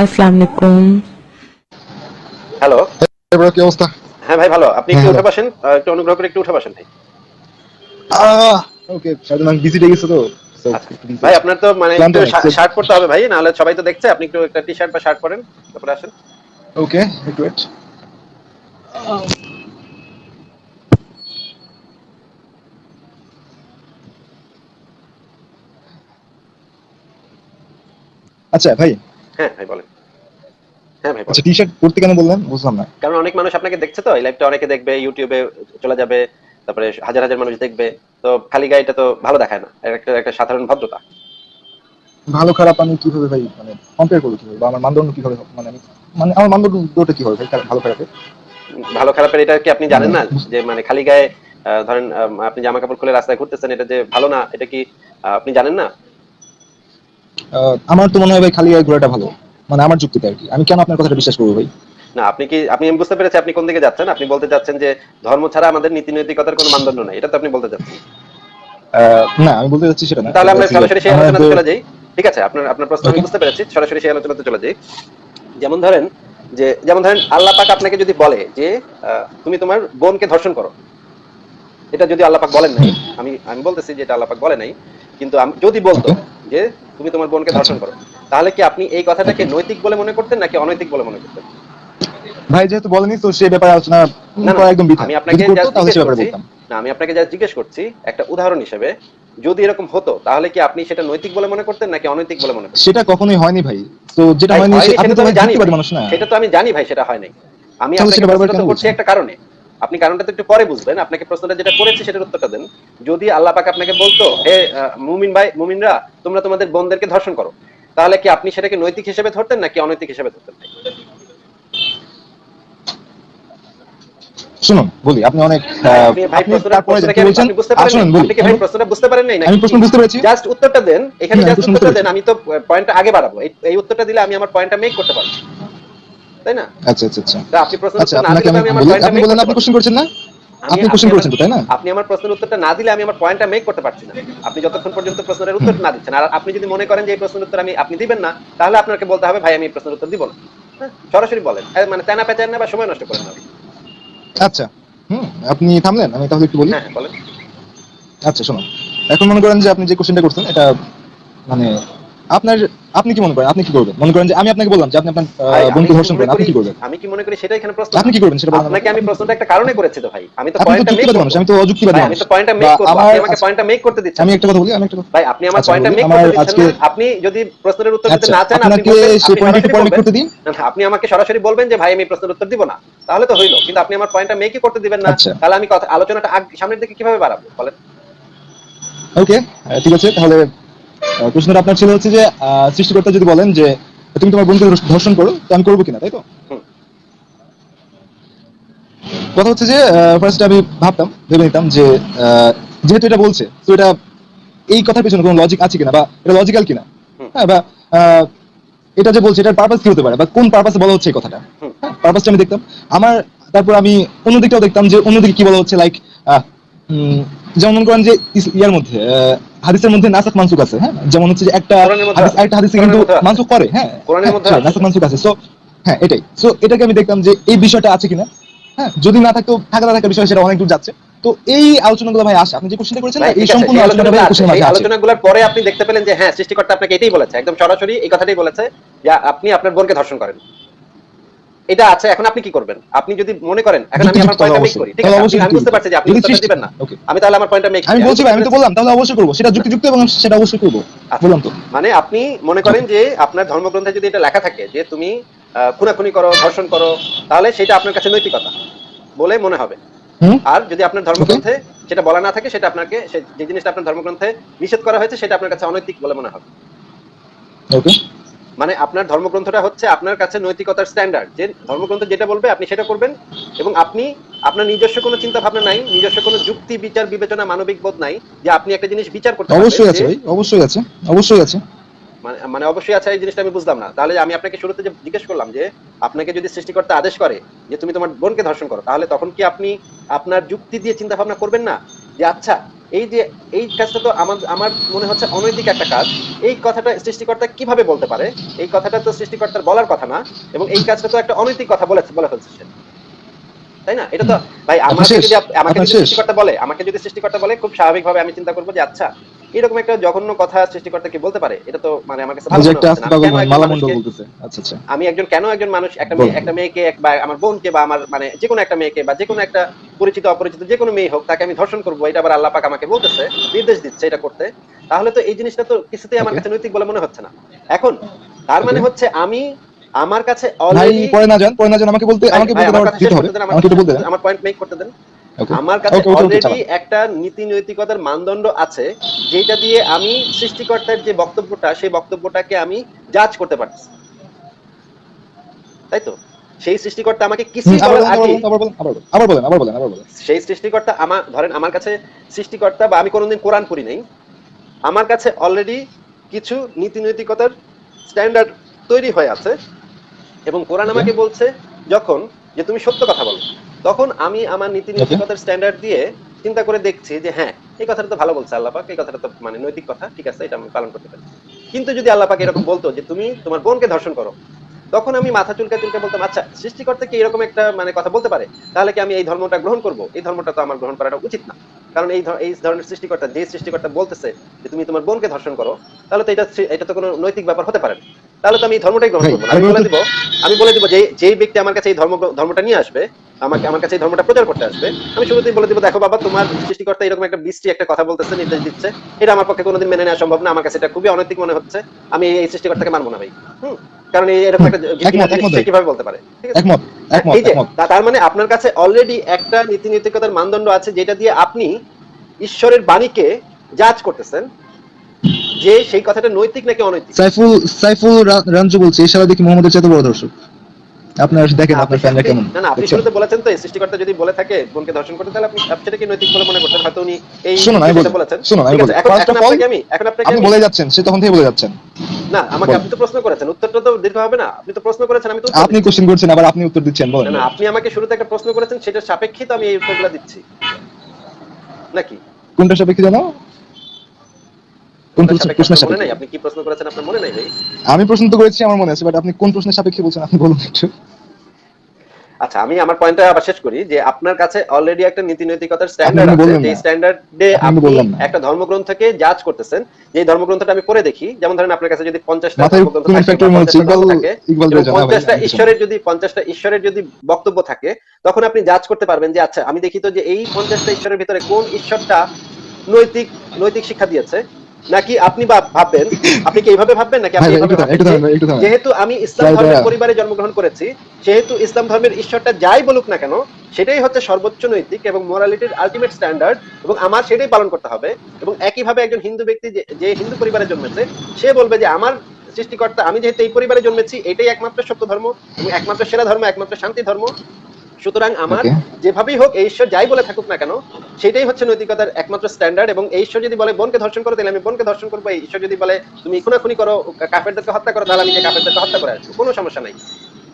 আসসালামু আলাইকুম হ্যালো এবার কি অবস্থা? হ্যাঁ ভাই ভালো। আপনি একটু হ্যাঁ, উঠে বসেন। একটু অনুগ্রহ করে একটু উঠে বসেন ভাই। ওকে আমি বিজি লেগেছে তো। আচ্ছা। ভাই আপনার তো মানে একটু শার্ট পরতে হবে ভাই নাহলে সবাই তো দেখছে। আপনি একটু একটা টি শার্ট বা শার্ট পরেন তারপরে আসেন। ওকে একটু wait। আচ্ছা ভাই হ্যাঁ ভাই বলেন। হ্যাঁ ভাই আচ্ছা টি শার্ট পরতে কেন বললেন? বুঝলাম না। কারণ অনেক মানুষ আপনাকে দেখছে তো এই লাইভটা অনেকে দেখবে ইউটিউবে চলে যাবে তারপরে হাজার হাজার মানুষ দেখবে তো খালি গাড়িটা তো ভালো দেখায় না একটা একটা সাধারণ ভদ্রতা। ভালো খারাপ আমি কীভাবে ভাই মানে কম্পেয়ার করব কীভাবে? বা আমার মানদণ্ড কীভাবে মানে আমি মানে আমার মানদণ্ডটা কি হবে ভাই ভালো খারাপের? ভালো খারাপের এটা কি আপনি জানেন না? যে মানে খালি গায়ে ধরেন আপনি জামা কাপড় খুলে রাস্তায় ঘুরতেছেন এটা যে ভালো না এটা কি আপনি জানেন না? আমার তো মনে হয় ভাই খালি গায়ে ঘোরাটা ভালো। মানে আমার যুক্তিতে আর কি। আমি কেন আপনার কথাটা বিশ্বাস করব ভাই? না আপনি কি আপনি বুঝতে পেরেছি আপনি কোন দিকে যাচ্ছেন। আপনি বলতে চাচ্ছেন যে ধর্ম ছাড়া আমাদের নীতি নৈতিকতার কোনো মানদণ্ড নাই। এটা তো আপনি বলতে চাচ্ছেন। না আমি বলতে চাচ্ছি সেটা না। তাহলে আমরা সরাসরি সেই আলোচনাতে চলে যাই। ঠিক আছে আপনার আপনার প্রশ্ন আমি বুঝতে পেরেছি। সরাসরি সেই আলোচনাতে চলে যাই। যেমন ধরেন যে যেমন ধরেন আল্লাহ পাক আপনাকে যদি বলে যে তুমি তোমার বোনকে ধর্ষণ করো। এটা যদি আল্লাহ পাক বলেন নাই আমি আমি বলতেছি যে এটা আল্লাহ পাক বলে নাই। কিন্তু যদি বলতো যে তুমি তোমার বোনকে ধর্ষণ করো। তাহলে কি আপনি এই কথাটাকে নৈতিক বলে মনে করতেন নাকি অনৈতিক বলে মনে করতেন? ভাই যেহেতু বলেনি তো সে ব্যাপারে আলোচনা একদম আমি আপনাকে না আমি আপনাকে যা জিজ্ঞেস করছি একটা উদাহরণ হিসেবে যদি এরকম হতো তাহলে কি আপনি সেটা নৈতিক বলে মনে করতেন নাকি অনৈতিক বলে মনে করতেন? সেটা কখনোই হয়নি ভাই। তো যেটা হয়নি হয়নি আপনি সেটা তো আমি জানি ভাই। মানুষ না। সেটা তো আমি জানি ভাই সেটা হয় নাই। আমি আপনাকে করছি একটা কারণে। আপনি কারণটা তো একটু পরে বুঝবেন। আপনাকে প্রশ্নটা যেটা করেছি সেটার উত্তরটা দেন। যদি আল্লাহ পাক আপনাকে বলতো হে মুমিন ভাই মুমিনরা তোমরা তোমাদের বোনদেরকে ধর্ষণ করো। তাহলে কি আপনি সেটাকে নৈতিক হিসেবে ধরতেন নাকি অনৈতিক হিসেবে ধরতেন? শুনুন বলি আপনি অনেক আপনি ভাই আপনি তারপরে কি বলছেন? আপনি বুঝতে পারেন আসুন বলি। আপনি প্রশ্নটা বুঝতে পারেন নাই আমি প্রশ্ন বুঝতে পেরেছি। জাস্ট উত্তরটা দেন। এখানে হ্যাঁ, জাস্ট উত্তরটা দেন। আমি তো পয়েন্টটা আগে বাড়াবো। এই- এই উত্তরটা দিলে আমি আমার পয়েন্টটা মেক করতে পারব। তাই না? আচ্ছা আচ্ছা আচ্ছা। আপনি প্রশ্ন আচ্ছা আপনাকে আমি আপনি বলেন আপনি কোশ্চেন করছেন না? আপনি কোশ্চেন করেছেন তো তাই না? আপনি আমার প্রশ্নের উত্তরটা না দিলে আমি আমার পয়েন্টটা মেক করতে পারছি না। আপনি যতক্ষণ পর্যন্ত প্রশ্নের উত্তর না দিচ্ছেন আর আপনি যদি মনে করেন যে এই প্রশ্নের উত্তর আমি আপনি দিবেন না তাহলে আপনাকে বলতে হবে ভাই আমি এই প্রশ্নের উত্তর দিব না। হ্যাঁ, সরাসরি বলেন। মানে তেনা পেঁচান না বা সময় নষ্ট করেন না আচ্ছা হুম আপনি থামলেন আমি তাহলে একটু বলি। হ্যাঁ হ্যাঁ, বলেন। আচ্ছা শোনো। এখন মনে করেন যে আপনি যে কোশ্চেনটা করছেন এটা মানে আপনার আপনি কি মনে করেন? আপনি কি করবেন? মনে করেন যে আমি আপনাকে বললাম যে আপনি আপনার কি ধর্ষণ করেন। আপনি কি করবেন? আমি কি মনে করি সেটা এখানে প্রশ্ন আপনি কি করবেন সেটা বলেন আপনাকে আমি প্রশ্নটা একটা কারণে করেছি তো ভাই। আমি তো পয়েন্টটা মেক মানুষ আমি তো অযুক্তিবাদী আমি তো পয়েন্টটা মেক আমার আপনি আমাকে আচ্ছা, পয়েন্টটা মেক করতে দিচ্ছেন। আমি একটা কথা বলি আমি একটা ভাই আপনি আমার আচ্ছা, পয়েন্টটা মেক করতে দিচ্ছেন আপনি যদি প্রশ্নের উত্তর দিতে আচ্ছা, না চান আপনি সেই পয়েন্টটা পরে। করতে দিন। না, আপনি আমাকে সরাসরি বলবেন যে ভাই আমি প্রশ্নের উত্তর দিব না। তাহলে তো হইল। কিন্তু আপনি আমার পয়েন্টটা মেকই করতে দিবেন না। আচ্ছা। তাহলে আমি কথা আলোচনাটা সামনের দিকে কীভাবে বাড়াবো? বলেন। ওকে ঠিক আছে। তাহলে প্রশ্নটা আপনার ছিল হচ্ছে যে সৃষ্টিকর্তা যদি বলেন যে তুমি তোমার বোনকে ধর্ষণ করো তো আমি করব কিনা তাই তো? কথা হচ্ছে যে ফার্স্ট আমি ভাবতাম ভেবে নিতাম যে যেহেতু এটা বলছে তো এটা এই কথার পেছনে কোনো লজিক আছে কিনা বা এটা লজিক্যাল কিনা? হ্যাঁ বা এটা যে বলছে এটার পারপাস কি হতে পারে বা কোন পারপাসে বলা হচ্ছে এই কথাটা? হুম। হ্যাঁ পারপাসটা আমি দেখতাম। আমার তারপর আমি অন্যদিকটাও দেখতাম যে অন্যদিকে কি বলা হচ্ছে লাইক যেমন মনে করেন যে ইয়ার মধ্যে আহ, হাদিসের মধ্যে নাসাক মানসুক আছে হ্যাঁ? যেমন হচ্ছে যে একটা হাদিস একটা হাদিসে কিন্তু মানসুক করে হ্যাঁ? কোরআনের মধ্যে। নাসাক মানসুক আছে। সো হ্যাঁ এটাই। সো এটাকে আমি দেখতাম যে এই বিষয়টা আছে কিনা হ্যাঁ? যদি না থাকতো থাকা না থাকা বিষয় সেটা অনেক দূর যাচ্ছে। তো এই আলোচনাগুলো ভাই আসে। আপনি যে কোশ্চেনটা করেছেন এই সম্পূর্ণ আলোচনাটা ভাই আছে। মাঝে আলোচনাগুলোর পরে আপনি দেখতে পেলেন যে হ্যাঁ সৃষ্টিকর্তা আপনাকে এটাই বলেছে। একদম সরাসরি এই কথাটাই বলেছে যে আপনি আপনার বোনকে ধর্ষণ করেন। এটা আছে এখন আপনি কি করবেন? আপনি যদি মনে করেন এখন আমি আমার পয়েন্টটা মেক করি ঠিক আছে? আমি বুঝতে পারছি যে আপনি যদি উত্তরটা দিবেন না। আমি তাহলে আমার পয়েন্টটা মেক আমি বলছি ভাই আমি তো বললাম তাহলে অবশ্যই করব। সেটা যুক্তিযুক্ত এবং সেটা অবশ্যই করব। আচ্ছা। বললাম তো। মানে আপনি মনে করেন যে আপনার ধর্মগ্রন্থে যদি এটা লেখা থাকে যে তুমি খুনাখুনি করো ধর্ষণ করো তাহলে সেটা আপনার কাছে নৈতিকতা বলে মনে হবে। আর যদি আপনার ধর্মগ্রন্থে সেটা বলা না থাকে সেটা আপনাকে যে জিনিসটা আপনার ধর্মগ্রন্থে নিষেধ করা হয়েছে সেটা আপনার কাছে অনৈতিক বলে মনে হবে। ওকে। মানে আপনার ধর্মগ্রন্থটা হচ্ছে আপনার কাছে নৈতিকতার স্ট্যান্ডার্ড যে ধর্মগ্রন্থ যেটা বলবে আপনি সেটা করবেন এবং আপনি আপনার নিজস্ব কোনো চিন্তা ভাবনা নাই নিজস্ব কোনো যুক্তি বিচার বিবেচনা মানবিক বোধ নাই যে আপনি একটা জিনিস বিচার করতে অবশ্যই আছে ভাই অবশ্যই আছে অবশ্যই আছে। মানে মানে অবশ্যই আছে এই জিনিসটা আমি বুঝলাম না। তাহলে আমি আপনাকে শুরুতে যে জিজ্ঞেস করলাম যে আপনাকে যদি সৃষ্টিকর্তা আদেশ করে যে তুমি তোমার বোনকে ধর্ষণ করো তাহলে তখন কি আপনি আপনার যুক্তি দিয়ে চিন্তা ভাবনা করবেন না? যে আচ্ছা এই যে, এই কাজটা তো আমার আমার মনে হচ্ছে অনৈতিক একটা কাজ এই কথাটা সৃষ্টিকর্তা কীভাবে বলতে পারে এই কথাটা তো সৃষ্টিকর্তার বলার কথা না, এবং এই কাজটা তো একটা অনৈতিক কথা বলে বলে ফেলছে। তাই না? এটা তো ভাই আমাকে যদি আমাকে যদি। সৃষ্টিকর্তা বলে আমাকে যদি সৃষ্টিকর্তা বলে খুব স্বাভাবিকভাবে আমি চিন্তা করব যে আচ্ছা এরকম একটা জঘন্য কথা সৃষ্টিকর্তা কি বলতে পারে? এটা তো মানে আমার কাছে। আমি একজন আচ্ছা আচ্ছা। আমি একজন কেন একজন মানুষ একটা মেয়ে একটা মেয়েকে বা আমার বোনকে বা আমার মানে যে কোনো একটা মেয়েকে বা যে কোনো একটা পরিচিত অপরিচিত যে কোনো মেয়ে হোক তাকে আমি ধর্ষণ করব। এটা আবার আল্লাহ পাক আমাকে বলতেছে নির্দেশ দিচ্ছে এটা করতে। তাহলে তো এই জিনিসটা তো কিছুতেই আমার কাছে নৈতিক বলে মনে হচ্ছে না। এখন তার মানে হচ্ছে আমি আমার কাছে অলরেডি পরে না যান পরে না যান আমাকে বলতে আমাকে বলতে দেওয়ার দিতে হবে? আমাকে একটু বলতে আমার পয়েন্ট মেক করতে দেন। আমার কাছে অলরেডি একটা নীতি নৈতিকতার মানদণ্ড আছে যেটা দিয়ে আমি সৃষ্টিকর্তার যে বক্তব্যটা সেই বক্তব্যটাকে আমি জাজ করতে পারছি তাই তো? সেই সৃষ্টিকর্তা আমাকে কিছুই করার আগে আবার বলেন আবার বলেন আবার বলেন সেই সৃষ্টিকর্তা আমার ধরেন আমার কাছে সৃষ্টিকর্তা বা আমি কোনোদিন কোরআন পড়ি নাই। আমার কাছে অলরেডি কিছু নীতি নৈতিকতার স্ট্যান্ডার্ড তৈরি হয়ে আছে। এবং কোরআন আমাকে বলছে যখন যে তুমি সত্য কথা বলো। তখন আমি আমার নীতি নৈতিকতার স্ট্যান্ডার্ড দিয়ে চিন্তা করে দেখছি যে হ্যাঁ এই কথাটা তো ভালো বলছে আল্লাহ পাক এই কথাটা তো মানে নৈতিক কথা ঠিক আছে এটা আমি পালন করতে পারি। কিন্তু যদি আল্লাহ পাক এরকম বলতো যে তুমি তোমার বোনকে ধর্ষণ করো তখন আমি মাথা চুলকা চুলকা বলতাম আচ্ছা সৃষ্টিকর্তা কি এরকম একটা মানে কথা বলতে পারে? তাহলে কি আমি এই ধর্মটা গ্রহণ করব? এই ধর্মটা তো আমার গ্রহণ করাটা উচিত না। কারণ এই এই ধরনের সৃষ্টিকর্তা যে সৃষ্টিকর্তা বলতেছে যে তুমি তোমার বোনকে ধর্ষণ করো তাহলে তো এটা এটা তো কোনো নৈতিক ব্যাপার হতে পারে না। তাহলে তো আমি ধর্মটাই গ্রহণ করব আমি বলে দিব আমি বলে দিব যে যেই ব্যক্তি আমার কাছে এই ধর্ম ধর্মটা নিয়ে আসবে আমাকে আমার কাছে এই ধর্মটা প্রচার করতে আসবে আমি শুরুতেই বলে দিব দেখো বাবা তোমার সৃষ্টিকর্তা এরকম একটা বৃষ্টি একটা কথা বলতেছে নির্দেশ দিচ্ছে। এটা আমার পক্ষে কোনোদিন মেনে নেওয়া সম্ভব না আমার কাছে এটা খুবই অনৈতিক মনে হচ্ছে। আমি এই সৃষ্টিকর্তাকে মানবো না ভাই। হুম? কারণ এই এরকম একটা। কীভাবে বলতে পারে? এই যে তার মানে আপনার কাছে অলরেডি একটা নীতি নৈতিকতার মানদণ্ড আছে যেটা দিয়ে আপনি ঈশ্বরের বাণীকে জাজ করতেছেন। যে সেই কথাটা নৈতিক নাকি অনৈতিক? সাইফুল সাইফুল রা- রাঞ্জু বলছে এই সারা দেখি মোহাম্মদের চাইতে বড় দর্শক। আপনার দেখেন আপনি আপনার ফ্যানরা কেমন। না না আপনি শুরুতে বলেছেন তো সৃষ্টিকর্তা যদি বলে থাকে বোনকে ধর্ষণ করতে তাহলে আপনি সেটাকে নৈতিক বলে মনে করতেন হয়তো উনি এই শুনুন, আমি বলেছেন। শুনুন, আমি ঠিক বলি। আছে, এখন all, আপনাকে আমি এখন আপনাকে আপনি বলে যাচ্ছেন সে তখন থেকে বলে যাচ্ছেন। না আমাকে আপনি তো প্রশ্ন করেছেন উত্তরটা তো দীর্ঘ হবে না। আপনি তো প্রশ্ন করেছেন আমি তো আপনি। কোশ্চেন করছেন আবার আপনি উত্তর দিচ্ছেন বলেন। না না আপনি আমাকে শুরুতে একটা প্রশ্ন করেছেন সেটার সাপেক্ষে তো আমি এই উত্তরগুলো দিচ্ছি। নাকি? কোনটা সাপেক্ষে জানো? কোন প্রশ্নের সাপেক্ষে আপনি কি প্রশ্ন করেছেন আপনার মনে নাই ভাই? আমি প্রশ্ন তো করেছি আমার মনে আছে বাট আপনি কোন প্রশ্নের সাপেক্ষে বলছেন আপনি বলুন একটু। আচ্ছা আমি আমার পয়েন্টটা আবার শেষ করি যে আপনার কাছে অলরেডি একটা নীতি নৈতিকতার স্ট্যান্ডার্ড আছে। যে স্ট্যান্ডার্ডে আপনি। একটা ধর্মগ্রন্থকে জাজ করতেছেন। যে ধর্মগ্রন্থটা আমি পড়ে দেখি যেমন ধরেন আপনার কাছে যদি 50টা ধর্মগ্রন্থ থাকে, ফ্যাক্টর বা মনে হচ্ছে? 50টা ধর্ম ইকবাল থাকে, ইকবাল এবং বেজা না ভাই। 50টা আমি ঈশ্বরের যদি 50টা ঈশ্বরের যদি বক্তব্য থাকে তখন আপনি জাজ করতে পারবেন যে আচ্ছা আমি দেখি তো যে এই 50টা ঈশ্বরের ভিতরে কোন ঈশ্বরটা নৈতিক নৈতিক শিক্ষা দিয়েছে। নাকি আপনি ভাব- ভাববেন? আপনি কি এইভাবে ভাববেন নাকি আপনি। যেহেতু আমি ইসলাম ধর্মের পরিবারে জন্মগ্রহণ করেছি সেহেতু ইসলাম ধর্মের ঈশ্বরটা যাই বলুক না কেন সেটাই হচ্ছে সর্বোচ্চ নৈতিক এবং মোরালিটির আলটিমেট স্ট্যান্ডার্ড এবং আমার সেটাই পালন করতে হবে এবং একইভাবে একজন হিন্দু ব্যক্তি যে হিন্দু পরিবারে জন্মেছে সে বলবে যে আমার সৃষ্টিকর্তা আমি যেহেতু এই পরিবারে জন্মেছি এটাই একমাত্র সত্য ধর্ম এবং একমাত্র সেরা ধর্ম একমাত্র শান্তি ধর্ম। সুতরাং আমার যেভাবেই হোক এই ঈশ্বর যাই বলে থাকুক না কেন সেটাই হচ্ছে নৈতিকতার একমাত্র স্ট্যান্ডার্ড এবং এই ঈশ্বর যদি বলে বোনকে ধর্ষণ করো তাহলে আমি বোনকে ধর্ষণ করব। এই ঈশ্বর যদি বলে তুমি খুনাখুনি করো কাফেরদেরকে হত্যা করো তাহলে আমি কাফেরদেরকে হত্যা করে আসব। কোনো সমস্যা নাই।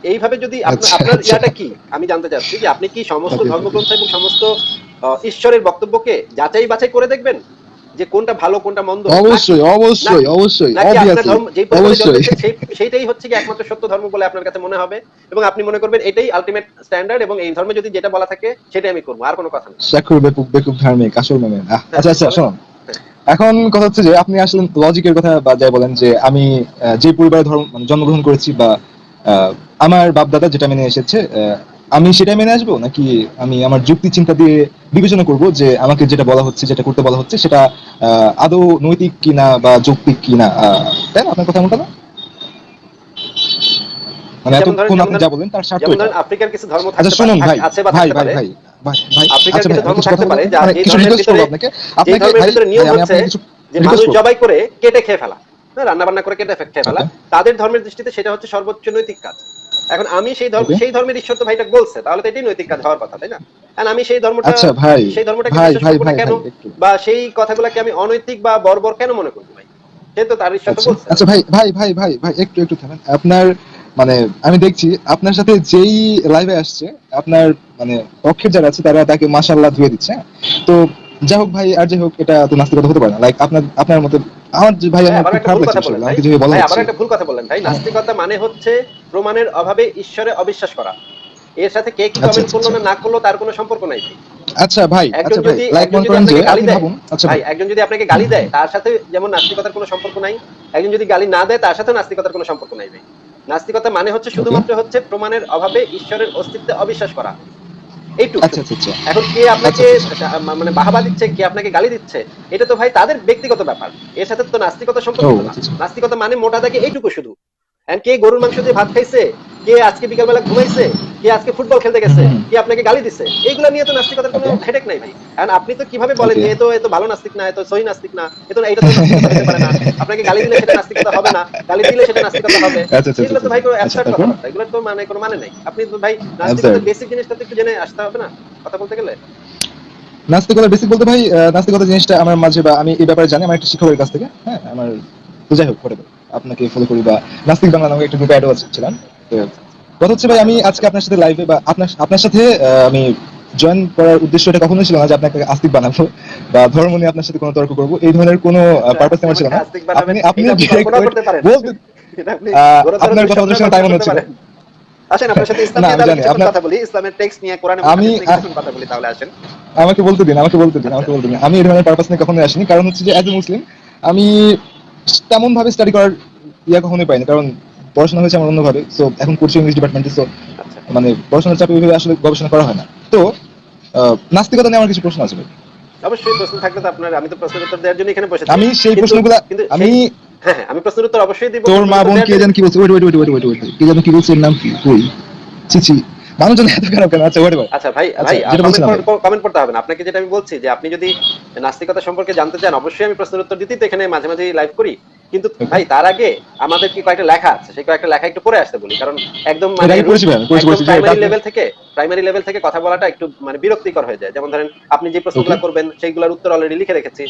এইভাবে যদি আচ্ছা, আপনার আচ্ছা। ইয়াটা কি? আমি জানতে চাচ্ছি যে আপনি কি সমস্ত ধর্মগ্রন্থ এবং সমস্ত ঈশ্বরের বক্তব্যকে যাচাই বাছাই করে দেখবেন? যে কোনটা ভালো কোনটা মন্দ? অবশ্যই অবশ্যই অবশ্যই ধর্ম অবশ্যই। সেইটাই হচ্ছে কি একমাত্র সত্য ধর্ম বলে আপনার কাছে মনে হবে। এবং আপনি মনে করবেন এটাই আলটিমেট স্ট্যান্ডার্ড এবং এই ধর্মে যদি যেটা বলা থাকে সেটাই আমি করব আর কোনো কথা নেই। চাকুর বেকুব বেকুব ধার্মিক আসল আহ, আচ্ছা আচ্ছা শুনুন এখন কথা হচ্ছে যে আপনি আসলে লজিকের কথা বা যাই বলেন যে আমি যে পরিবারে ধর্ম মানে জন্মগ্রহণ করেছি বা আহ, আমার বাপ দাদা যেটা মেনে এসেছে আমি সেটাই মেনে আসব? নাকি আমি আমার যুক্তি চিন্তা দিয়ে বিবেচনা করব যে আমাকে যেটা বলা হচ্ছে যেটা করতে বলা হচ্ছে সেটা আহ, আদৌ নৈতিক কিনা বা যৌক্তিক কিনা আহ, তাই না? আপনার কথা মতো না মানে এতক্ষণ আপনি যা বলেন তার স্বার্থ আফ্রিকার কিছু ধর্ম আচ্ছা শুনুন ভাই ভাই ভাই ভাই আফ্রিকার আচ্ছা জবাই করে কেটে খেয়ে ফেলা। হ্যাঁ, রান্না বান্না করে কেটে ফে- খেয়ে ফেলা। তাদের ধর্মের দৃষ্টিতে সেটা হচ্ছে সর্বোচ্চ নৈতিক কাজ। এখন আমি সেই ধর্ম সেই ধর্মের ঈশ্বর তো ভাইটা বলছে তাহলে তো এটাই নৈতিক কাজ হওয়ার কথা তাই না? And আমি সেই ধর্মটা আচ্ছা ভাই সেই ধর্মটাকে কেন? বা সেই কথাগুলোকে আমি অনৈতিক বা বর্বর কেন মনে করব ভাই? সে তো তার ঈশ্বর তো আচ্ছা বলছে। আচ্ছা ভাই ভাই ভাই ভাই ভাই একটু একটু থামেন। আপনার মানে আমি দেখছি আপনার সাথে যেই লাইভে আসছে আপনার মানে পক্ষের যারা আছে তারা তাকে মাশাল্লাহ ধুয়ে দিচ্ছে হ্যাঁ? তো যাই হোক ভাই আর যাই হোক এটা তো নাস্তিকতা হতে পারে না। লাইক আপনার আপনার মতে আমার ভাই আমার একটা খারাপ লাগছে বলা আবার ভুল কথা বললেন ভাই। নাস্তিকতা মানে হচ্ছে প্রমাণের অভাবে ঈশ্বরে অবিশ্বাস করা। এর সাথে কে কি আচ্ছা, কমেন্ট আচ্ছা, করল না আচ্ছা। না করল তার কোনো সম্পর্ক নাই। আচ্ছা ভাই একজন আচ্ছা যদি লাইক একজন যদি করেন যে গালি দেয় ভাবুন আচ্ছা ভাই। একজন যদি আপনাকে গালি দেয় তার সাথে যেমন নাস্তিকতার কোনো সম্পর্ক নাই একজন যদি গালি না দেয় তার সাথে নাস্তিকতার কোনো সম্পর্ক নাই ভাই। নাস্তিকতা মানে হচ্ছে শুধুমাত্র হচ্ছে প্রমাণের অভাবে ঈশ্বরের অস্তিত্বে অবিশ্বাস করা। এইটুকু। আচ্ছা আচ্ছা আচ্ছা। এখন কে আপনাকে আচ্ছা, মানে বাহাবা দিচ্ছে কে আপনাকে গালি দিচ্ছে এটা তো ভাই তাদের ব্যক্তিগত ব্যাপার। এর সাথে তো নাস্তিকতা সম্পর্ক না। আচ্ছা, আচ্ছা। নাস্তিকতা মানে মোটা দাগে এইটুকু শুধু। And কে গরুর মাংস দিয়ে ভাত খাইছে? কে আজকে বিকালবেলা ঘুমাইছে? কে আজকে ফুটবল খেলতে গেছে? কে আপনাকে গালি দিছে? এইগুলো নিয়ে তো নাস্তিকতার কোনো হেডেক নাই ভাই। কারণ আপনি তো কীভাবে বলেন যে তো এ তো ভালো নাস্তিক না এ তো সহি নাস্তিক না এ তো এটা তো হতে পারে না। আপনাকে গালি দিলে সেটা নাস্তিকতা হবে না। গালি দিলে সেটা নাস্তিকতা হবে। আচ্ছা, আচ্ছা, এগুলো তো ভাই কোনো আচ্ছা, অ্যাবসার্ট? কথা। এগুলো তো মানে কোনো মানে নাই। আপনি তো ভাই নাস্তিকতার বেসিক জিনিসটা তো একটু জেনে আসতে হবে না কথা বলতে গেলে? নাস্তিকতা বেসিক বলতে ভাই নাস্তিকতা জিনিসটা আমার মাঝে বা আমি এই ব্যাপারে জানি আমার একটা শিক্ষকের কাছ থেকে হ্যাঁ আমার তো যাই হোক whatever, আপনাকে ফলো করি বা নাস্তিক বাংলা নামে একটা গ্রুপে অ্যাড ছিলাম। তো কথা হচ্ছে ভাই আমি আজকে আপনার সাথে লাইভে বা আপনার আপনার সাথে আমি জয়েন করার উদ্দেশ্য এটা কখনোই ছিল না যে আপনাকে আস্তিক বানাবো বা ধর্ম নিয়ে আপনার সাথে কোনো তর্ক করব। এই ধরনের কোনো পারপাস আমার ছিল না। আপনি আপনি আপনার কথা দুঃস্বপ্নের শুনে তাই মনে হচ্ছিল। আসেন আমাকে বলতে দিন আমাকে বলতে দিন আমাকে বলতে দিন। আমি এই ধরনের পারপাস নিয়ে কখনোই আসিনি কারণ হচ্ছে যে অ্যাজ এ মুসলিম আমি তেমন ভাবে স্টাডি করার ইয়া কখনোই পাইনি কারণ পড়াশোনা হয়েছে আমার অন্যভাবে সো এখন করছি ইংলিশ ডিপার্টমেন্টে সো মানে পড়াশোনার চাপে ওইভাবে আসলে গবেষণা করা হয় না। তো নাস্তিকতা নিয়ে আমার কিছু প্রশ্ন আছে ভাই। অবশ্যই প্রশ্ন থাকলে তো আপনার আমি তো প্রশ্নের উত্তর দেওয়ার জন্য এখানে বসেছি আমি সেই প্রশ্নগুলা আমি হ্যাঁ হ্যাঁ আমি প্রশ্নের উত্তর অবশ্যই দিব। তোর মা বোন কে কি বলছে? Wait wait wait wait wait কি জানি কি বলছে? নাম কি? কই? চিচি মানুষজন এত খারাপ কেন? আচ্ছা ওয়েট আচ্ছা ভাই আচ্ছা, ভাই। কমেন্ট করতে হবে না। আপনাকে যেটা আমি বলছি যে আপনি যদি নাস্তিকতা সম্পর্কে জানতে চান অবশ্যই আমি প্রশ্নের উত্তর দিতে তো এখানে মাঝে মাঝে লাইভ করি। কিন্তু ভাই তার আগে আমাদের কি কয়েকটা লেখা আছে? সেই কয়েকটা লেখা একটু পড়ে আসতে বলি কারণ একদম ভাই, প্রাইমারি লেভেল থেকে প্রাইমারি লেভেল থেকে কথা বলাটা একটু মানে বিরক্তিকর হয়ে যায়। যেমন ধরেন আপনি যে প্রশ্নগুলো করবেন সেইগুলোর উত্তর অলরেডি লিখে রেখেছি।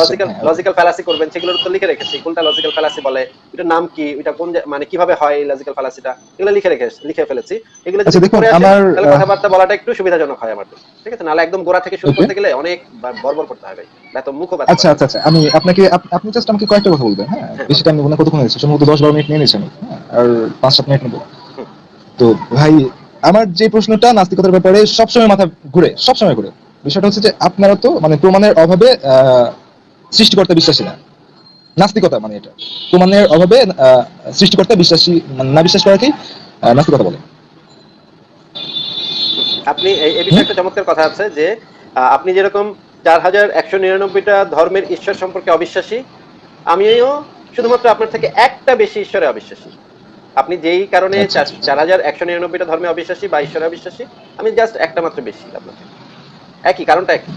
লজিক্যাল। লজিক্যাল ফ্যালাসি করবেন সেগুলোর উত্তর লিখে রেখেছি। কোনটা লজিক্যাল ফ্যালাসি বলে এটা নাম কি এটা কোন মানে কীভাবে হয় এই লজিক্যাল ফ্যালাসিটা এগুলো লিখে রেখে লিখে ফেলেছি। এগুলো আচ্ছা, যদি পড়ে আসে, তাহলে কথাবার্তা বলাটা একটু সুবিধাজনক হয় আমার। ঠিক আছে? নাহলে একদম গোড়া থেকে শুরু করতে গেলে অনেক বর্বর করতে হবে। এত আচ্ছা আচ্ছা আচ্ছা আমি আপনাকে আপনি জাস্ট আমাকে কয়েকটা কথা বলবেন হ্যাঁ? হ্যাঁ, বেশি টাইম কতক্ষণ হয়েছে? সম্ভবত দশ বারো মিনিট নিয়ে নিয়েছি আমি হ্যাঁ, আর পাঁচ সাত মিনিট নেব। তো ভাই আমার যে প্রশ্নটা নাস্তিকতার ব্যাপারে সবসময় মাথা ঘুরে সবসময় ঘুরে বিষয়টা হচ্ছে যে আপনারা তো মানে প্রমাণের অভাবে সৃষ্টিকর্তা বিশ্বাসী না। নাস্তিকতা মানে এটা। প্রমাণের অভাবে সৃষ্টিকর্তা বিশ্বাসী মানে না বিশ্বাস করাকেই নাস্তিকতা বলে। আপনি এই বিষয়ে একটা চমৎকার কথা আছে যে আপনি যেরকম চার হাজার একশো নিরানব্বইটা ধর্মের ঈশ্বর সম্পর্কে অবিশ্বাসী। আমিও শুধুমাত্র আপনার থেকে একটা বেশি ঈশ্বরে অবিশ্বাসী। আপনি যেই কারণে আচ্ছা, চার- আচ্ছা। হাজার একশো নিরানব্বইটা ধর্মে অবিশ্বাসী বা ঈশ্বরে অবিশ্বাসী আমি জাস্ট একটা মাত্র বেশি আপনার থেকে। একই কারণটা একই।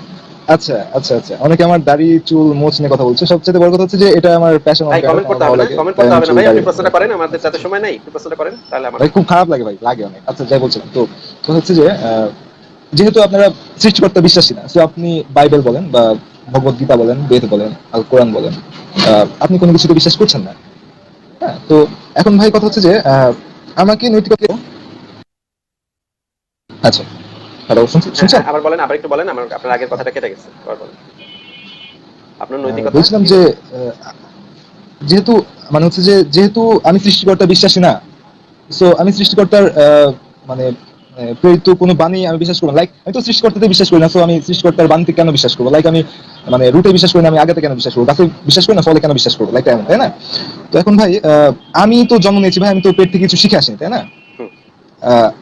আচ্ছা আচ্ছা আচ্ছা। অনেকে আমার দাড়ি চুল মোচ নিয়ে কথা বলছে। সবচেয়ে বড় কথা হচ্ছে যে এটা আমার প্যাশন ভাই কমেন্ট করতে হবে না কমেন্ট করতে হবে না ভাই আপনি প্রশ্নটা করেন আমাদের সাথে সময় নেই একটু প্রশ্নটা করেন তাহলে আমার খুব খারাপ লাগে ভাই লাগে অনেক। আচ্ছা যাই বলছিলাম তো হচ্ছে যে যেহেতু আপনারা সৃষ্টিকর্তা বিশ্বাসী না আপনি বাইবেল বলেন বা ভগবত গীতা বলেন বেদ বলেন আর কোরআন বলেন আপনি কোনো কিছুতে বিশ্বাস করছেন না? হ্যাঁ তো এখন ভাই কথা হচ্ছে যে আমাকে নৈতিকতা আচ্ছা হ্যালো শুনছেন শুনছেন? হ্যাঁ, আবার বলেন আবার একটু বলেন আমার আপনার আগের কথাটা কেটে গেছে আবার বলেন। আপনার নৈতিকতা বলছিলাম যে যেহেতু মানে হচ্ছে যে যেহেতু আমি সৃষ্টিকর্তা বিশ্বাসী না সো আমি সৃষ্টিকর্তার আহ, মানে প্রেরিত কোনো বাণী আমি বিশ্বাস করি লাইক আমি তো সৃষ্টিকর্তাতে বিশ্বাস করি না সো আমি সৃষ্টিকর্তার বাণীতে কেন বিশ্বাস করব? লাইক আমি মানে রুটে বিশ্বাস করি না আমি আগাতে কেন বিশ্বাস করব? গাছে বিশ্বাস করি না ফলে কেন বিশ্বাস করব? লাইক এমন তাই না? তো এখন ভাই আমি তো জন্ম নিয়েছি ভাই আমি তো পেট থেকে কিছু শিখে আসিনি তাই না?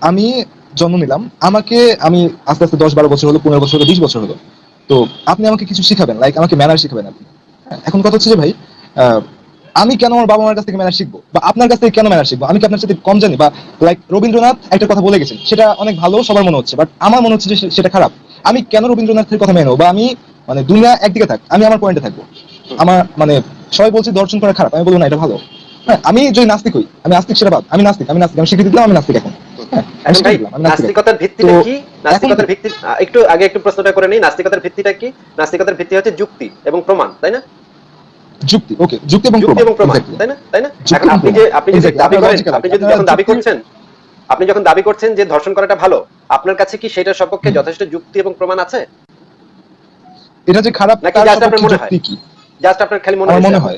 আমি জন্ম নিলাম আমাকে আমি আস্তে আস্তে দশ বারো বছর হলো পনেরো বছর হলো বিশ বছর হলো। তো আপনি আমাকে কিছু শিখাবেন লাইক আমাকে ম্যানার শিখাবেন আপনি। হ্যাঁ, এখন কথা হচ্ছে যে ভাই আহ, আমি কেন আমার বাবা মার কাছ থেকে ম্যানার শিখব? বা আপনার কাছ থেকে কেন ম্যানার শিখব? আমি কি আপনার সাথে কম জানি? বা লাইক রবীন্দ্রনাথ একটা কথা বলে গেছেন। সেটা অনেক ভালো সবার মনে হচ্ছে। বাট আমার মনে হচ্ছে যে সেটা খারাপ। আমি কেন রবীন্দ্রনাথের কথা মেনে বা আমি মানে দুনিয়া একদিকে থাক আমি আমার পয়েন্টে থাকব। আমার মানে সবাই বলছে দর্শন করা খারাপ। আমি বলব না এটা ভালো। হ্যাঁ আমি যদি নাস্তিক হই আমি নাস্তিক সেটা বাদ। আমি নাস্তিক আমি নাস্তিক আমি স্বীকৃতি দিলাম আমি নাস্তিক এখন। হ্যাঁ, আমি এখন ভাই স্বীকৃতি দিলাম, আমি নাস্তিক। এখন। নাস্তিকতার ভিত্তিটা কি? নাস্তিকতার ভিত্তি একটু আগে একটু প্রশ্নটা করে নিই। নাস্তিকতার ভিত্তিটা কি? নাস্তিকতার ভিত্তি হচ্ছে যুক্তি এবং প্রমাণ তাই না? যুক্তি ওকে যুক্তি এবং যুক্তি এবং প্রমাণ তাই না তাই না এখন আপনি যে আপনি যদি দাবি করেন আপনি যদি যখন দাবি করছেন আপনি যখন দাবি করছেন যে ধর্ষণ করাটা ভালো আপনার কাছে কি সেটার সপক্ষে যথেষ্ট যুক্তি এবং প্রমাণ আছে এটা যে খারাপ নাকি just আপনার মনে হয়? কি জাস্ট আপনার খালি মনে হয়েছে? মনে হয়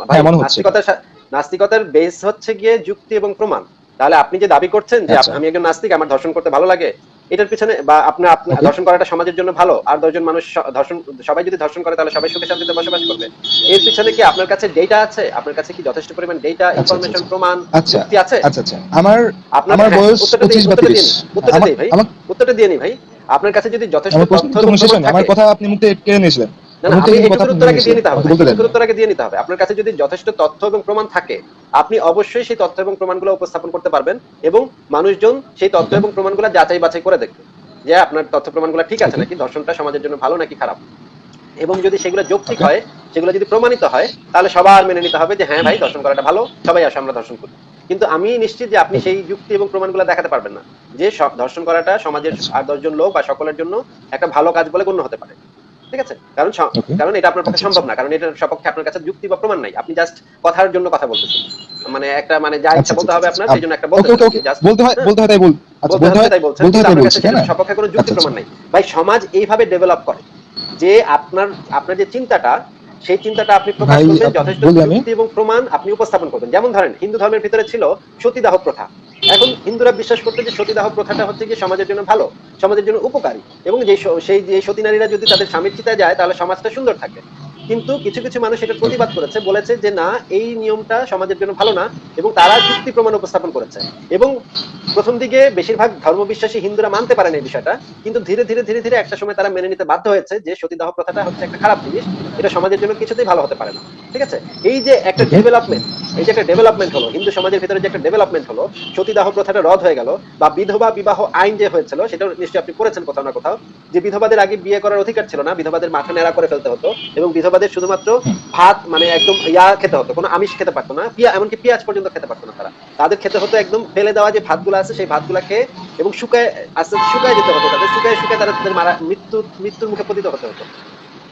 ভাই, হ্যাঁ, মনে হচ্ছে। নাস্তিকতার নাস্তিকতার বেস হচ্ছে গিয়ে যুক্তি এবং প্রমাণ তাহলে আপনি যে দাবি করছেন যে আচ্ছা। আমি একজন নাস্তিক আমার ধর্ষণ করতে ভালো লাগে এটার পিছনে বা আপনার আপনার ধর্ষণ করাটা সমাজের জন্য ভালো। আর দশজন মানুষ ধর্ষণ সবাই যদি ধর্ষণ করে তাহলে সবাই সুখে শান্তিতে বসবাস করবে। এর পিছনে কি আপনার কাছে ডেটা আছে? আপনার কাছে কি যথেষ্ট পরিমাণ ডেটা আচ্ছা, ইনফরমেশন আচ্ছা। প্রমাণ আচ্ছা যুক্তি আছে? আচ্ছা আচ্ছা। আমার আপনার আমার হ্যাঁ, বয়স উত্তরটা দিন, পঁচিশ বা উত্তরটা তিরিশ। দিন, উত্তরটা দিই ভাই উত্তরটা দিয়ে নি ভাই। আপনার কাছে যদি যথেষ্ট তথ্য প্রমাণ আমার কথা আপনি মুখে কেড়ে নিয়েছিলেন। আপনার কাছে যদি যথেষ্ট তথ্য এবং প্রমাণ থাকে আপনি অবশ্যই সেই তথ্য এবং প্রমাণগুলো উপস্থাপন করতে পারবেন এবং মানুষজন সেই তথ্য. এবং প্রমাণগুলো যাচাই বাছাই করে দেখবে যে আপনার তথ্য প্রমাণগুলো ঠিক আছে নাকি ধর্ষণটা সমাজের জন্য ভালো নাকি খারাপ। এবং যদি সেগুলো যৌক্তিক হয় সেগুলো যদি প্রমাণিত হয় তাহলে সবার মেনে নিতে হবে যে হ্যাঁ ভাই ধর্ষণ করাটা ভালো সবাই আসে আমরা ধর্ষণ করি। কিন্তু আমি নিশ্চিত যে আপনি সেই যুক্তি এবং প্রমাণগুলো দেখাতে পারবেন না যে ধর্ষণ করাটা সমাজের আচ্ছা। আর দশজন লোক বা সকলের জন্য একটা ভালো কাজ বলে গণ্য হতে পারে। ঠিক আছে? কারণ কারণ এটা আপনার পক্ষে আচ্ছা, সম্ভব না কারণ এটার সপক্ষে আপনার কাছে যুক্তি বা প্রমাণ নাই। আপনি জাস্ট কথার জন্য কথা বলতেছেন। মানে একটা মানে যা ইচ্ছা আচ্ছা, বলতে হবে আচ্ছা, আপনার আচ্ছা। সেই জন্য একটা বলতে জাস্ট বলতে হয় বলতে হয় তাই বল আচ্ছা বলতে হয় তাই বলছেন। হয় আপনার কাছে সপক্ষে কোনো যুক্তি আচ্ছা, প্রমাণ নাই। ভাই সমাজ এইভাবে ডেভেলপ করে যে আপনার আপনার যে চিন্তাটা সেই চিন্তাটা আপনি প্রকাশ করবেন যথেষ্ট যুক্তি এবং প্রমাণ আপনি উপস্থাপন করবেন। যেমন ধরেন হিন্দু ধর্মের ভিতরে ছিল সতীদাহ প্রথা। এখন হিন্দুরা বিশ্বাস করতে যে সতীদাহ প্রথাটা হচ্ছে কি সমাজের জন্য ভালো সমাজের জন্য উপকারী। এবং যে সেই যে সতী নারীরা যদি তাদের স্বামীর চিতায় যায় তাহলে সমাজটা সুন্দর থাকে। কিন্তু কিছু কিছু মানুষ এটার প্রতিবাদ করেছে, বলেছে যে না, এই নিয়মটা সমাজের জন্য ভালো না এবং তারা যুক্তি প্রমাণ উপস্থাপন করেছে। এবং প্রথম দিকে বেশিরভাগ ধর্মবিশ্বাসী হিন্দুরা মানতে পারেন এই বিষয়টা, কিন্তু ধীরে ধীরে ধীরে ধীরে একটা সময় তারা মেনে নিতে বাধ্য হয়েছে যে সতীদাহ প্রথাটা হচ্ছে একটা খারাপ জিনিস, এটা সমাজের জন্য কিছুতেই ভালো হতে পারে না। ঠিক আছে? এই যে একটা ডেভেলপমেন্ট এই যে একটা ডেভেলপমেন্ট হলো, হিন্দু সমাজের ভিতরে যে একটা ডেভেলপমেন্ট হলো, সতীদাহ প্রথাটা রদ হয়ে গেল বা বিধবা বিবাহ আইন যে হয়েছিল সেটা নিশ্চয়ই আপনি পড়েছেন কোথাও না কোথাও, যে বিধবাদের আগে বিয়ে করার অধিকার ছিল না, বিধবাদের মাথা নেড়া করে ফেলতে হতো এবং বিধবাদের শুধুমাত্র ভাত মানে একদম ইয়া খেতে হতো কোনো আমিষ খেতে পারতো না পিয়া এমনকি পেঁয়াজ পর্যন্ত খেতে পারতো না তারা। তাদের খেতে হতো একদম ফেলে দেওয়া যে ভাতগুলো আছে সেই ভাতগুলা খেয়ে এবং শুকায় আস্তে আস্তে শুকায় যেতে হতো তাদের শুকায় শুকায় তারা তাদের মারা মৃত্যু মৃত্যুর মুখে পতিত হতে হতো।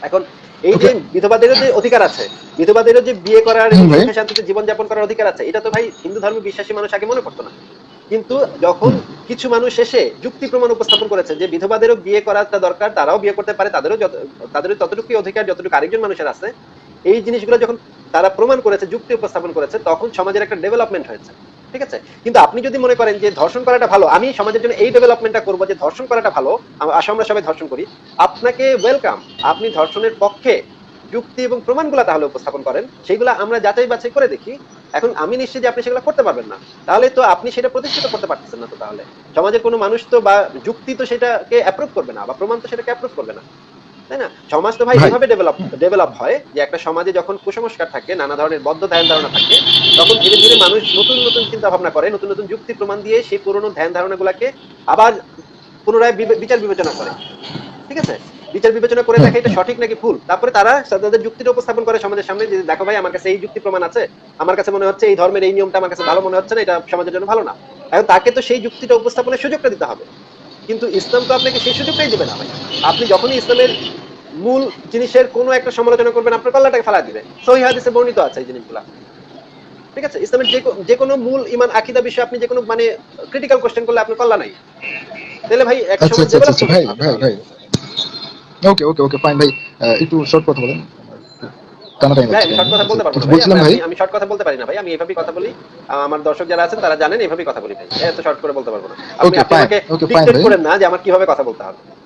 এখন এই যে বিধবাদেরও যে অধিকার আছে বিধবাদেরও যে বিয়ে করার শান্তিতে জীবনযাপন করার অধিকার আছে এটা তো ভাই হিন্দু ধর্মে বিশ্বাসী মানুষ আগে মনে করতো না। কিন্তু যখন কিছু মানুষ এসে যুক্তি প্রমাণ উপস্থাপন করেছে যে বিধবাদেরও বিয়ে করাটা দরকার, তারাও বিয়ে করতে পারে, তাদেরও তাদেরও ততটুকুই অধিকার, যতটুকু আরেকজন মানুষের আছে, এই জিনিসগুলো যখন তারা প্রমাণ করেছে, যুক্তি উপস্থাপন করেছে, তখন সমাজের একটা ডেভেলপমেন্ট হয়েছে, ঠিক আছে? কিন্তু আপনি যদি মনে করেন যে ধর্ষণ করাটা ভালো, আমি সমাজের জন্য এই ডেভেলপমেন্টটা করব যে ধর্ষণ করাটা ভালো আম- আমরা সবাই ধর্ষণ করি, আপনাকে ওয়েলকাম আপনি ধর্ষণের পক্ষে যুক্তি এবং প্রমাণগুলো তাহলে উপস্থাপন করেন সেগুলো আমরা যাচাই বাছাই করে দেখি। এখন আমি নিশ্চিত যে আপনি সেগুলো করতে পারবেন না। তাহলে তো আপনি সেটা প্রতিষ্ঠিত করতে পারতেছেন না তো তাহলে। সমাজের কোনো মানুষ তো বা যুক্তি তো সেটাকে অ্যাপ্রুভ করবে না বা প্রমাণ তো সেটাকে অ্যাপ্রুভ করবে না। তাই না? সমাজ তো ভাই। এভাবে ডেভেলপ ডেভেলপ হয় যে একটা সমাজে যখন কুসংস্কার থাকে নানা ধরনের বদ্ধ ধ্যান ধারণা থাকে তখন ধীরে ধীরে মানুষ নতুন নতুন চিন্তা ভাবনা করে নতুন নতুন যুক্তি প্রমাণ দিয়ে সেই পুরনো ধ্যান ধারণা ধারণাগুলোকে আবার পুনরায় বিচার বিবেচনা করে। ঠিক আছে? বিচার বিবেচনা করে দেখে এটা সঠিক নাকি ভুল। তারপরে তারা তাদের যুক্তিটা উপস্থাপন করে সমাজের সামনে যে দেখো ভাই আমার কাছে এই যুক্তি প্রমাণ আছে। আমার কাছে মনে হচ্ছে এই ধর্মের এই নিয়মটা আমার কাছে ভালো মনে হচ্ছে না এটা সমাজের জন্য ভালো না। এখন তাকে তো সেই যুক্তিটা উপস্থাপনের সুযোগটা দিতে হবে। কিন্তু ইসলাম তো আপনাকে সেই সুযোগটাই দেবে না ভাই। আপনি যখনই ইসলামের মূল জিনিসের কোনো একটা সমালোচনা করবেন আপনার কল্লাটাকে ফেলা দিবে সহি হাদিসে বর্ণিত আছে এই জিনিসগুলা। ঠিক আছে? ইসলামের যে কোনো মূল ইমান আকিদা বিষয়ে আপনি যে কোনো মানে ক্রিটিক্যাল কোশ্চেন করলে আপনার কল্লা নাই। তাহলে ভাই একটা আচ্ছা সমাজ আচ্ছা আচ্ছা ভাই ভাই। ওকে ওকে ওকে ফাইন ভাই। একটু শর্ট কথা বলেন। আমি শর্ট কথা বলতে পারব না ভাই। আমি- আমি শর্ট কথা বলতে পারি না ভাই। আমি এইভাবেই কথা বলি। আমার দর্শক যারা আছেন তারা জানেন এইভাবেই কথা বলি ভাই। এত শর্ট করে বলতে পারব না। আপনি. আমাকে করেন না যে আমার কীভাবে কথা বলতে হবে।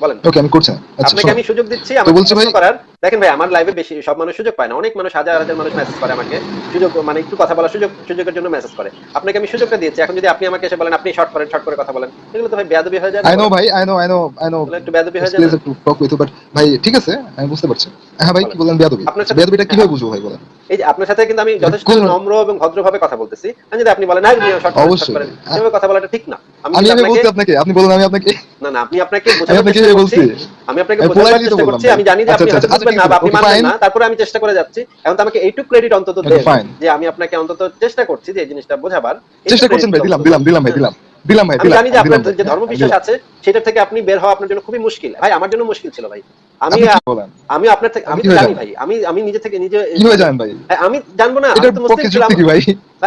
বলেন। ওকে আমি করছি আচ্ছা আপনাকে আমি সুযোগ দিচ্ছি আমাকে বলছি ভাই- করার। দেখেন ভাই আমার লাইভে বেশি সব মানুষ সুযোগ পায় না। অনেক মানুষ হাজার হাজার মানুষ মেসেজ করে আমাকে। সুযোগ মানে একটু কথা বলার সুযোগ সুযোগের জন্য মেসেজ করে। আপনাকে আমি সুযোগটা দিয়েছি। এখন যদি আপনি আমাকে এসে বলেন আপনি শর্ট করেন শর্ট করে কথা বলেন। এগুলো তো ভাই বেয়াদবি হয়ে যায়। আই নো ভাই I know I know I know একটু বেয়াদবি হয়ে যায়। একটু টক উইথ বাট ভাই ঠিক আছে আমি বুঝতে পারছি। হ্যাঁ ভাই কি বলেন বেয়াদবি? আপনার সাথে- বেয়াদবিটা কীভাবে বুঝব ভাই বলেন। এই যে আপনার সাথে কিন্তু আমি যথেষ্ট নম্র এবং ভদ্রভাবে কথা বলতেছি। যদি আপনি বলেন না শর্ট করেন এভাবে কথা বলাটা ঠিক না। আমি আপনাকে আপনাকে আপনি বলুন আমি আপনাকে না না আপনি আপনাকে বোঝাতে বলছি। আমি আপনাকে বোঝানোর চেষ্টা করছি আমি জানি যে আচ্ছা, আপনি আচ্ছা, আচ্ছা, বুঝবেন না আপনি মানবেন না তারপরে আমি চেষ্টা করে যাচ্ছি। এখন তো আমাকে এইটুকু ক্রেডিট অন্তত দেন যে আমি আপনাকে অন্তত চেষ্টা করছি যে এই জিনিসটা বোঝাবার। চেষ্টা করছেন ভাই দিলাম দিলাম দিলাম ভাই হ্যাঁ। দিলাম দিলাম ভাই দিলাম জানি যে আপনার যে ধর্ম বিশ্বাস আছে সেটা থেকে আপনি বের হওয়া আপনার জন্য খুবই মুশকিল। ভাই আমার জন্য মুশকিল ছিল ভাই। আমি আমি আপনার থেকে আমি হয়ে জানি ভাই আমি আমি নিজে থেকে নিজে কি হয়ে যান ভাই? আমি জানব না আমি তো মুসলিম ছিলাম। ভাই?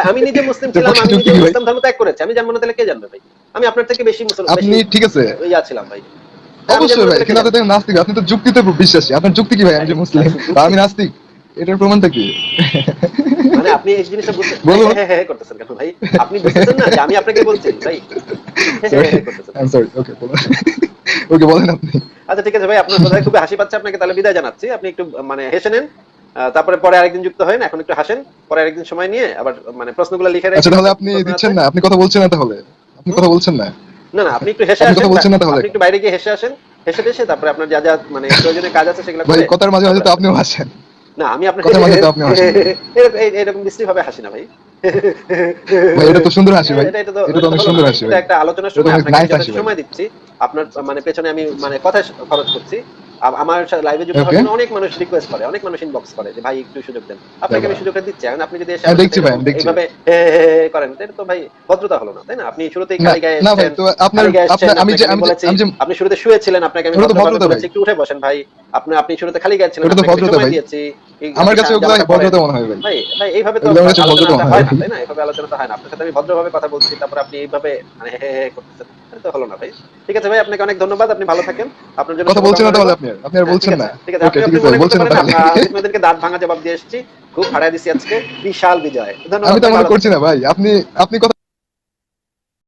আমি নিজে মুসলিম ছিলাম আমি নিজে? ইসলাম ধর্ম ত্যাগ করেছি আমি জানব না তাহলে কে জানবে ভাই? আমি আপনার থেকে বেশি মুসলিম আপনি ঠিক আছে। ইয়া ছিলাম ভাই। অবশ্যই ভাই কিন্তু আপনি নাস্তিক আপনি তো যুক্তিতে বিশ্বাসী আপনার যুক্তি কি ভাই? আমি যে মুসলিম আমি নাস্তিক এটার প্রমাণটা কি? মানে আপনি এই জিনিসটা বুঝতে বলুন। হ্যাঁ হ্যাঁ হ্যাঁ করতেছেন কেন ভাই? আপনি বুঝতেছেন না যে আমি আপনাকে বলছি ভাই? হ্যাঁ, হ্যাঁ, হ্যাঁ আই সরি ওকে বলুন। ওকে বলেন আপনি। আচ্ছা ঠিক আছে ভাই আপনার কথায় খুবই হাসি পাচ্ছে আপনাকে তাহলে বিদায় জানাচ্ছি। আপনি একটু মানে হেসে নেন। তারপরে পরে আরেকদিন যুক্ত হন এখন একটু হাসেন পরে আরেকদিন সময় নিয়ে আবার মানে প্রশ্নগুলো লিখে আচ্ছা রাখেন তাহলে আপনি দিচ্ছেন না আপনি কথা বলছেন না তাহলে? আপনি কথা বলছেন না? না না আপনি একটু হেসে আসেন? আপনি একটু বাইরে গিয়ে হেসে আসেন হেসে হেসে তারপরে আপনার যা যা মানে প্রয়োজনীয় কাজ আছে সেগুলো ভাই কথার মাঝে আপনিও হাসেন না আমি আপনার কথার মাঝে তো আপনিও হাসেন। এরকম- বিশ্রী ভাবে হাসি না ভাই ভাই এটা তো সুন্দর হাসি ভাই এটা- তো অনেক সুন্দর হাসি এটা একটা আলোচনার সময় আপনাকে। সময় দিচ্ছি আপনার মানে পেছনে আমি মানে কথা খরচ করছি আমার লাইভে যুক্ত. হওয়ার জন্য অনেক মানুষ রিকোয়েস্ট করে অনেক মানুষ ইনবক্স করে যে ভাই একটু সুযোগ দেন। আপনাকে আমি। সুযোগটা দিচ্ছি। এখন আপনি যদি এসে হ্যাঁ, দেখছি ভাই, দেখছি। এইভাবে করেন তাহলে তো ভাই ভদ্রতা হলো না তাই না? আপনি শুরুতেই খালি গায়ে না ভাই তো আপনার আপনার আমি যে আমি যে আপনি শুরুতে শুয়েছিলেন আপনাকে আমি ভদ্রতা বলেছি। একটু উঠে বসেন ভাই। আপনি আপনি শুরুতে খালি গায়ে ছিলেন তো আপনাকে ভদ্রতা ভাই। দিয়েছি। আমার কাছে ওগুলো ভদ্রতা মনে হয় ভাই। ভাই ভাই এইভাবে তো ভদ্রতা হয় না তাই না? এইভাবে আলোচনা তো হয় না। আপনার সাথে আমি ভদ্রভাবে কথা বলছি তারপর আপনি এইভাবে মানে হে হে করতেছেন। হলো না ভাই। ঠিক আছে ভাই আপনাকে অনেক ধন্যবাদ আপনি ভালো থাকেন। আপনার জন্য কথা বলছেন না তাহলে আপনি আপনি আর বলছেন না। ঠিক আছে আপনি বলছেন না আপনাদেরকে দাঁত ভাঙা জবাব দিয়ে এসেছি। খুব হারায় দিছি আজকে। বিশাল বিজয়। ধন্যবাদ আমি তো মনে করছি না ভাই। আপনি আপনি কথা